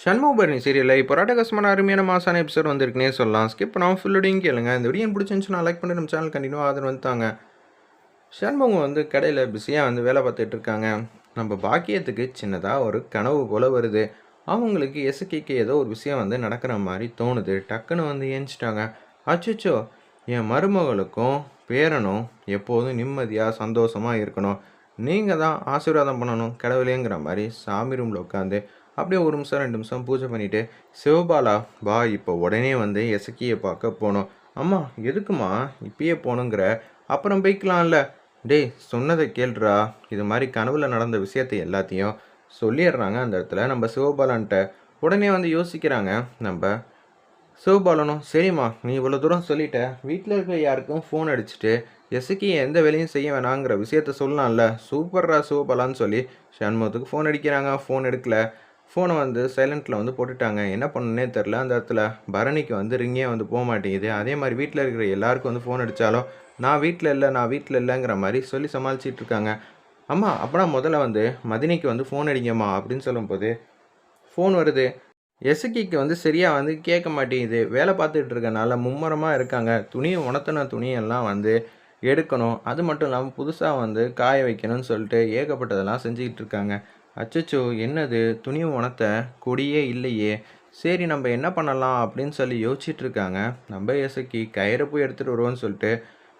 சண்முகபரணி சீரியலில் இப்போ ராட்டகாசமான அருமையான மாசான எபிசோட் வந்திருக்குனே சொல்லலாம். ஸ்கிப் பண்ணாமல் ஃபுல்லோடையும் கேளுங்க. இந்த வீடியோ பிடிச்சிருந்துச்சுன்னா லைக் பண்ணி நம்ம சேனல் கண்டினியூ ஆதரவு வந்துட்டாங்க. சண்முகம் வந்து கடையில் பிஸியாக வந்து வேலை பார்த்துட்டு இருக்காங்க. நம்ம பாக்கியத்துக்கு சின்னதாக ஒரு கனவு போல் வருது. அவங்களுக்கு எசுக்கிக்கு ஏதோ ஒரு விஷயம் வந்து நடக்கிற மாதிரி தோணுது. டக்குன்னு வந்து ஏஞ்சிட்டாங்க. அச்சோ என் மருமகளுக்கும் பேரனும் எப்போதும் நிம்மதியாக சந்தோஷமாக இருக்கணும். நீங்கள் தான் ஆசீர்வாதம் பண்ணணும் கடவுளேங்கிற மாதிரி சாமி ரூமில் உட்காந்து அப்படியே ஒரு நிமிஷம் ரெண்டு நிமிஷம் பூஜை பண்ணிவிட்டு சிவபாலா வா இப்போ உடனே வந்து எசக்கியை பார்க்க போகணும் அம்மா எதுக்குமா இப்பயே போகணுங்கிற? அப்புறம் போய்க்கலாம்ல. டேய் சொன்னதை கேள்றா. இது மாதிரி கனவுல நடந்த விஷயத்தை எல்லாத்தையும் சொல்லிடுறாங்க அந்த இடத்துல நம்ம சிவபாலன்ட்ட. உடனே வந்து யோசிக்கிறாங்க நம்ம சிவபாலனும் சரிம்மா நீ இவ்வளோ தூரம் சொல்லிட்ட. வீட்டில் இருக்க யாருக்கும் ஃபோன் அடிச்சுட்டு எசுக்கி எந்த வேலையும் செய்ய வேணாங்கிற விஷயத்த சொல்லலாம்ல சூப்பர்ரா சிவபாலான்னு சொல்லி சண்முகத்துக்கு ஃபோன் அடிக்கிறாங்க. ஃபோன் எடுக்கல. ஃபோனை வந்து சைலண்ட்டில் வந்து போட்டுட்டாங்க. என்ன பண்ணுன்னே தெரில அந்த இடத்துல பரணிக்கு வந்து ரிங்கே வந்து போக மாட்டேங்குது. அதே மாதிரி வீட்டில் இருக்கிற எல்லாருக்கும் வந்து ஃபோன் அடித்தாலும் நான் வீட்டில் இல்லை நான் வீட்டில் இல்லைங்கிற மாதிரி சொல்லி சமாளிச்சிட்டு இருக்காங்க. அம்மா அப்போனா முதல்ல வந்து மதினிக்கு வந்து ஃபோன் அடிங்கம்மா அப்படின்னு சொல்லும்போது ஃபோன் வருது. எசுக்கிக்கு வந்து சரியாக வந்து கேட்க மாட்டேங்குது. வேலை பார்த்துட்டு இருக்கனால மும்முரமாக இருக்காங்க. துணியை உணர்த்தின துணியெல்லாம் வந்து எடுக்கணும். அது மட்டும் இல்லாமல் புதுசாக வந்து காய வைக்கணும்னு சொல்லிட்டு ஏகப்பட்டதெல்லாம் செஞ்சுக்கிட்டு இருக்காங்க. அச்சச்சோ என்னது? துணி உணர்த்த கொடியே இல்லையே. சரி நம்ம என்ன பண்ணலாம் அப்படின்னு சொல்லி யோசிச்சுட்டு இருக்காங்க நம்ம எசுக்கி கயிறை போய் எடுத்துகிட்டு வருவோம்னு சொல்லிட்டு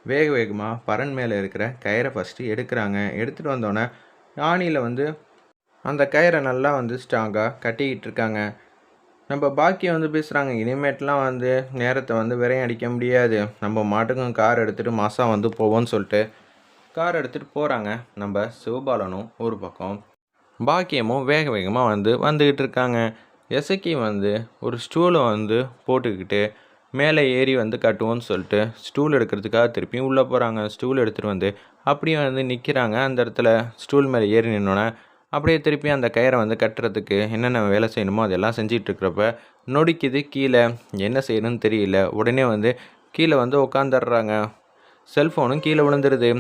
வேக வேகமாக பரன் மேலே இருக்கிற கயிறை ஃபஸ்ட்டு எடுக்கிறாங்க. எடுத்துகிட்டு வந்தோடனே ஆணியில் வந்து அந்த கயிறை நல்லா வந்து ஸ்ட்ராங்காக கட்டிக்கிட்டு இருக்காங்க நம்ம பாக்கியம் வந்து பேசுகிறாங்க இனிமேட்லாம் வந்து நேரத்தை வந்து விரையும் அடிக்க முடியாது. நம்ம மாட்டுக்கும் கார் எடுத்துகிட்டு மாதம் வந்து போவோம்னு சொல்லிட்டு கார் எடுத்துகிட்டு போகிறாங்க நம்ம சிவபாலனும் ஒரு பக்கம். பாக்கியமும் வேக வேகமாக வந்து வந்துக்கிட்டு இருக்காங்க. எசக்கி வந்து ஒரு ஸ்டூலை வந்து போட்டுக்கிட்டு மேலே ஏறி வந்து கட்டுவோம்னு சொல்லிட்டு ஸ்டூல் எடுக்கிறதுக்காக திருப்பியும் உள்ளே போகிறாங்க ஸ்டூல் எடுத்துகிட்டு வந்து அப்படியே வந்து நிற்கிறாங்க அந்த இடத்துல ஸ்டூல் மேலே ஏறி நின்னோன்னே அப்படியே திருப்பி அந்த கயிறை வந்து கட்டுறதுக்கு என்னென்ன வேலை செய்யணுமோ அதெல்லாம் செஞ்சிட்ருக்கிறப்ப நொடிக்குது. கீழே என்ன செய்யணும்னு தெரியல. உடனே வந்து கீழே வந்து உட்காந்துடுறாங்க செல்ஃபோனும் கீழே விழுந்துருது.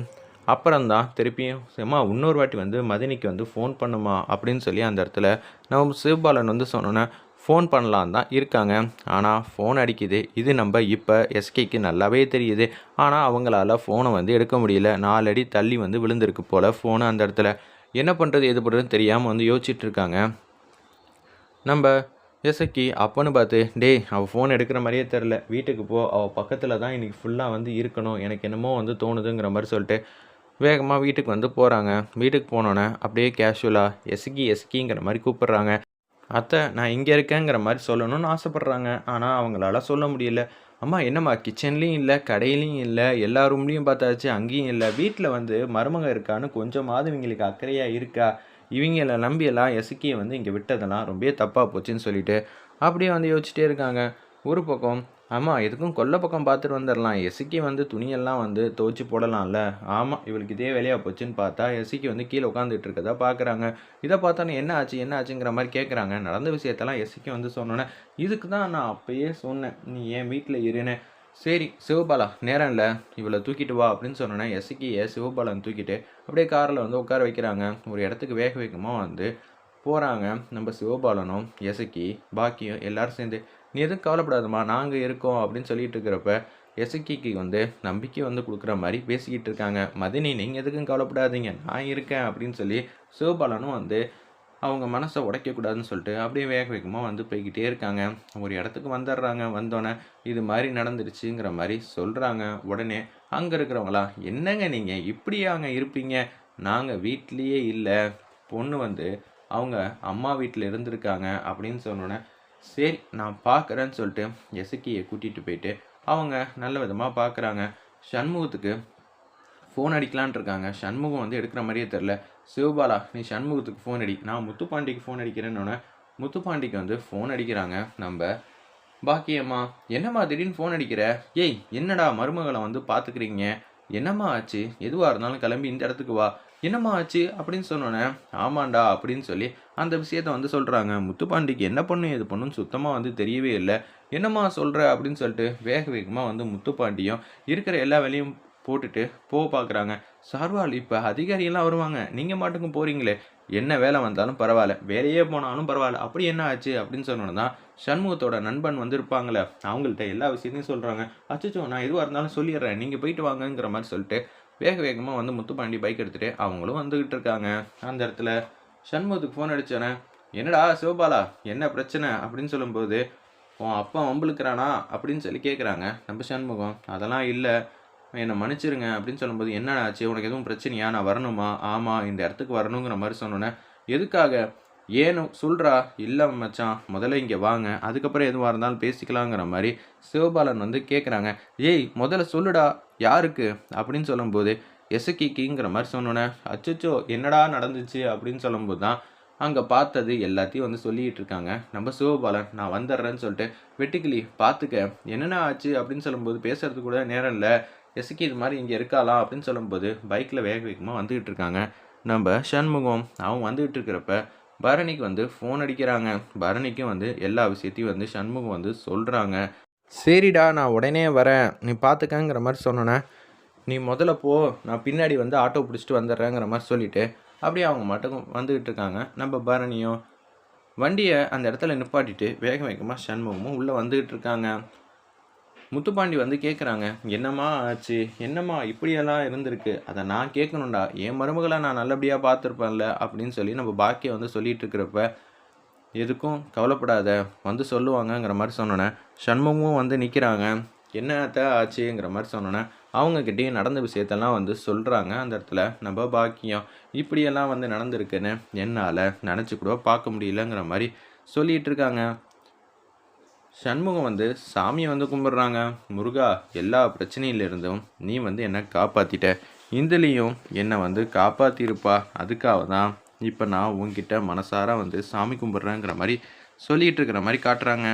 அப்புறம்தான் திருப்பியும் அம்மா இன்னொரு வாட்டி வந்து மதினிக்கு வந்து ஃபோன் பண்ணுமா? அப்படின்னு சொல்லி அந்த இடத்துல நம்ம சிவபாலன் வந்து சொன்னோன்னே ஃபோன் பண்ணலாம் தான் இருக்காங்க. ஆனால் ஃபோன் அடிக்குது. இது நம்ம இப்போ எஸ்கேக்கு நல்லாவே தெரியுது. ஆனால் அவங்களால ஃபோனை வந்து எடுக்க முடியல. நாலடி தள்ளி வந்து விழுந்திருக்கு போல் ஃபோனு அந்த இடத்துல. என்ன பண்ணுறது எது பண்ணுறதுன்னு தெரியாமல் வந்து யோசிச்சுட்டு இருக்காங்க. நம்ம எசக்கி அப்பன்னு பார்த்து டேய் அவள் ஃபோன் எடுக்கிற மாதிரியே தெரில வீட்டுக்கு போ. அவள் பக்கத்தில் தான் இன்றைக்கி ஃபுல்லாக வந்து இருக்கணும். எனக்கு என்னமோ வந்து தோணுதுங்கிற மாதிரி சொல்லிட்டு வேகமாக வீட்டுக்கு வந்து போகிறாங்க வீட்டுக்கு போனோன்னே அப்படியே கேஷுவலாக எஸ்கி எஸ்கிங்கிற மாதிரி கூப்பிட்றாங்க. அத்தை நான் இங்கே இருக்கேங்கிற மாதிரி சொல்லணும்னு ஆசைப்பட்றாங்க. ஆனால் அவங்களால சொல்ல முடியல. அம்மா என்னம்மா கிச்சன்லேயும் இல்லை கடையிலையும் இல்லை எல்லா ரூம்லேயும் பார்த்தாச்சு அங்கேயும் இல்லை. வீட்டில் வந்து மருமக இருக்கான்னு கொஞ்சமாவது இவங்களுக்கு அக்கறையாக இருக்கா? இவங்கள நம்பியெல்லாம் எசுக்கியை வந்து இங்கே விட்டதெல்லாம் ரொம்பவே தப்பாக போச்சுன்னு சொல்லிட்டு அப்படியே வந்து யோசிச்சிட்டே இருக்காங்க. ஒரு பக்கம் ஆமாம் எதுக்கும் கொல்லை பக்கம் பார்த்துட்டு வந்துடலாம் எசுக்கி வந்து துணியெல்லாம் வந்து துவைச்சி போடலாம்ல? ஆமாம் இவளுக்கு இதே வேலையாக போச்சுன்னு பார்த்தா எசுக்கி வந்து கீழே உட்காந்துட்டு இருக்கதா பார்க்குறாங்க இதை பார்த்தோன்னே என்ன ஆச்சு என்ன ஆச்சுங்கிற மாதிரி கேட்குறாங்க நடந்த விஷயத்தெல்லாம் எசுக்கி வந்து சொன்னோன்னே இதுக்கு தான் நான் அப்பயே சொன்னேன். நீ என் வீட்டில் இருன்னு? சரி சிவபாலா நேரம் இல்லை. இவளை தூக்கிட்டு வா அப்படின்னு சொன்னோன்னே எசுக்கியை சிவபாலன் தூக்கிட்டு அப்படியே காரில் வந்து உட்கார வைக்கிறாங்க. ஒரு இடத்துக்கு வேக வேகமாக வந்து போகிறாங்க நம்ம சிவபாலனும் எசக்கி பாக்கியும் எல்லோரும் சேர்ந்து நீ எதுவும் கவலைப்படாதம்மா. நாங்கள் இருக்கோம் அப்படின்னு சொல்லிட்டு இருக்கிறப்ப எசக்கிக்கு வந்து நம்பிக்கை வந்து கொடுக்குற மாதிரி பேசிக்கிட்டு இருக்காங்க. மதினி நீங்கள் எதுக்கும் கவலைப்படாதீங்க. நான் இருக்கேன் அப்படின்னு சொல்லி சிவபாலனும் வந்து அவங்க மனசை உடைக்கக்கூடாதுன்னு சொல்லிட்டு அப்படியே வேக வேகமாக வந்து போய்கிட்டே இருக்காங்க. ஒரு இடத்துக்கு வந்துடுறாங்க. வந்தோடனே இது மாதிரி நடந்துருச்சுங்கிற மாதிரி சொல்கிறாங்க உடனே அங்கே இருக்கிறவங்களா என்னங்க நீங்கள் இப்படியாங்க இருப்பீங்க? நாங்கள் வீட்லேயே இல்லை. பொண்ணு வந்து அவங்க அம்மா வீட்டில் இருந்திருக்காங்க. அப்படின்னு சொன்னோன்னே சரி நான் பார்க்குறேன்னு சொல்லிட்டு எசக்கியை கூட்டிகிட்டு போயிட்டு அவங்க நல்ல விதமாக பார்க்குறாங்க. சண்முகத்துக்கு ஃபோன் அடிக்கலான் இருக்காங்க. சண்முகம் வந்து எடுக்கிற மாதிரியே தெரில சிவபாலா நீ சண்முகத்துக்கு ஃபோன் அடி. நான் முத்துப்பாண்டிக்கு ஃபோன் அடிக்கிறேன்னொன்னே முத்துப்பாண்டிக்கு வந்து ஃபோன் அடிக்கிறாங்க நம்ம. பாக்கியம்மா என்னம்மா திடீர்னு ஃபோன் அடிக்கிற? ஏய் என்னடா மருமகளை வந்து பார்த்துக்கிறீங்க? என்னம்மா ஆச்சு? எதுவாக இருந்தாலும் கிளம்பி இந்த இடத்துக்கு வா. என்னம்மா ஆச்சு அப்படின்னு சொன்னோன்னே ஆமாண்டா அப்படின்னு சொல்லி அந்த விஷயத்த வந்து சொல்கிறாங்க முத்துப்பாண்டிக்கு என்ன பண்ணும் எது பண்ணுன்னு சுத்தமாக வந்து தெரியவே இல்லை. என்னம்மா சொல்கிற அப்படின்னு சொல்லிட்டு வேக வேகமாக வந்து முத்துப்பாண்டியும் இருக்கிற எல்லா வேலையும் போட்டுட்டு போக பார்க்குறாங்க சார்வால் இப்போ அதிகாரியெல்லாம் வருவாங்க. நீங்கள் மாட்டுக்கும் போகிறீங்களே என்ன வேலை வந்தாலும் பரவாயில்ல. வேலையே போனாலும் பரவாயில்ல. அப்படி என்ன ஆச்சு அப்படின்னு சொன்னோன்னா சண்முகத்தோட நண்பன் வந்து இருப்பாங்களே அவங்கள்ட்ட எல்லா விஷயத்தையும் சொல்கிறாங்க அச்சச்சோ நான் எதுவாக இருந்தாலும் சொல்லிடுறேன். நீங்கள் போயிட்டு வாங்கங்கிற மாதிரி சொல்லிட்டு வேக வேகமாக வந்து முத்துப்பாண்டி பைக் எடுத்துகிட்டு அவங்களும் வந்துக்கிட்டு இருக்காங்க. அந்த இடத்துல சண்முகத்துக்கு ஃபோன் அடித்தானே என்னடா சிவபாலா என்ன பிரச்சனை? அப்படின்னு சொல்லும்போது உன் அப்பா வம்புழுக்கிறானா? அப்படின்னு சொல்லி கேட்குறாங்க நம்ம சண்முகம் அதெல்லாம் இல்லை. என்னை மன்னிச்சிருங்க. அப்படின்னு சொல்லும்போது என்ன ஆச்சு? உனக்கு எதுவும் பிரச்சனையா? நான் வரணுமா? ஆமாம் இந்த இடத்துக்கு வரணுங்கிற மாதிரி சொன்னோன்னே எதுக்காக? ஏனும் சொல்கிறா இல்லை மச்சான் முதல்ல இங்கே வாங்க. அதுக்கப்புறம் எதுவாக இருந்தாலும் பேசிக்கலாங்கிற மாதிரி சிவபாலன் வந்து கேட்குறாங்க ஏய் முதல்ல சொல்லுடா யாருக்கு? அப்படின்னு சொல்லும்போது எசக்கிக்கிங்கிற மாதிரி சொன்னோன்னே அச்சோ என்னடா நடந்துச்சு? அப்படின்னு சொல்லும்போது தான் அங்கே பார்த்தது எல்லாத்தையும் வந்து சொல்லிக்கிட்டு இருக்காங்க. நம்ம சிவபாலன் நான் வந்துடுறேன்னு சொல்லிட்டு வெட்டுக்கிளி பார்த்துக்க என்னென்ன ஆச்சு? அப்படின்னு சொல்லும்போது பேசுறது கூட நேரம் இல்லை. எசுக்கி இது மாதிரி இங்கே இருக்காளா? அப்படின்னு சொல்லும்போது பைக்கில் வேக வேகமாக வந்துக்கிட்டு இருக்காங்க. நம்ம சண்முகம் அவன் வந்துக்கிட்டு இருக்கிறப்ப பரணிக்கு வந்து ஃபோன் அடிக்கிறாங்க. பரணிக்கும் வந்து எல்லா விஷயத்தையும் வந்து சண்முகம் வந்து சொல்கிறாங்க சரிடா நான் உடனே வரேன். நீ பார்த்துக்கங்கிற மாதிரி சொன்னோன்னே நீ முதல்ல போ. நான் பின்னாடி வந்து ஆட்டோ பிடிச்சிட்டு வந்துடுறேங்கிற மாதிரி சொல்லிவிட்டு அப்படியே அவங்க மட்டும் வந்துக்கிட்டு இருக்காங்க. நம்ம பரணியும் வண்டியை அந்த இடத்துல நிப்பாட்டிட்டு வேக வேகமாக சண்முகமும் உள்ளே வந்துக்கிட்டு இருக்காங்க. முத்துப்பாண்டி வந்து கேட்குறாங்க என்னம்மா ஆச்சு? என்னம்மா இப்படியெல்லாம் இருந்திருக்கு? அதை நான் கேட்கணும்டா என் மருமகளை நான் நல்லபடியாக பார்த்துருப்பேன்ல அப்படின்னு சொல்லி நம்ம பாக்கியம் வந்து சொல்லிகிட்டு இருக்கிறப்ப எதுக்கும் கவலைப்படாத. வந்து சொல்லுவாங்கங்கிற மாதிரி சொன்னோன்னே சண்முகமும் வந்து நிற்கிறாங்க என்னத்த ஆச்சுங்கிற மாதிரி சொன்னோன்னே அவங்கக்கிட்டேயும் நடந்த விஷயத்தெல்லாம் வந்து சொல்கிறாங்க அந்த இடத்துல. நம்ம பாக்கியம் இப்படியெல்லாம் வந்து நடந்திருக்குன்னு என்னால் நினச்சி கூட பார்க்க முடியலங்கிற மாதிரி சொல்லிகிட்டு இருக்காங்க. சண்முகம் வந்து சாமியை வந்து கும்பிட்றாங்க. முருகா எல்லா பிரச்சனையிலிருந்தும் நீ வந்து என்னை காப்பாற்றிட்ட இதுலேயும் என்னை வந்து காப்பாற்றிருப்பா அதுக்காக தான் இப்போ நான் உங்ககிட்ட மனசார வந்து சாமி கும்பிட்றேங்கிற மாதிரி சொல்லிகிட்டு இருக்கிற மாதிரி காட்டுறாங்க.